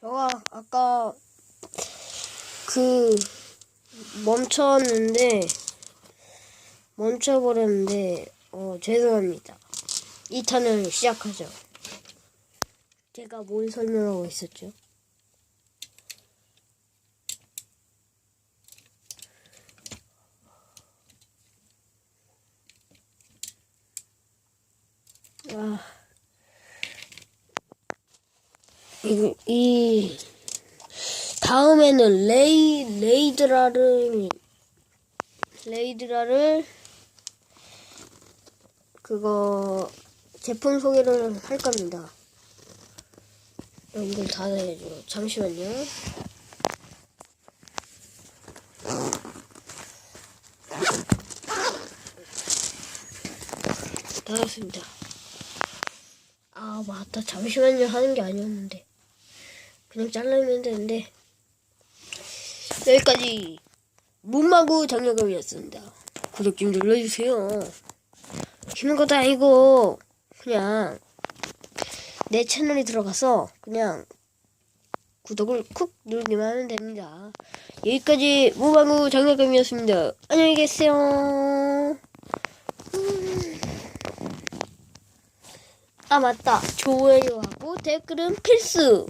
저가 아까 그 멈췄는데 멈춰버렸는데 어 죄송합니다. 2탄을 시작하죠. 제가 뭘 설명하고 있었죠? 아, 이, 이 다음에는 레이 레이드라를 레이드라를 그거 제품 소개를 할 겁니다. 어, 이걸 닫아야죠. 잠시만요. 닫았습니다. 아 맞다. 잠시만요 하는 게 아니었는데 그냥 잘라면 되는데 여기까지 문마구 장려금이었습니다. 구독 좀 눌러주세요. 키는 것도 아니고 그냥 내 채널에 들어가서 그냥 구독을 쿡 누르기만 하면 됩니다. 여기까지 무방구 장려금이었습니다. 안녕히 계세요. 음. 아 맞다. 좋아요하고 댓글은 필수.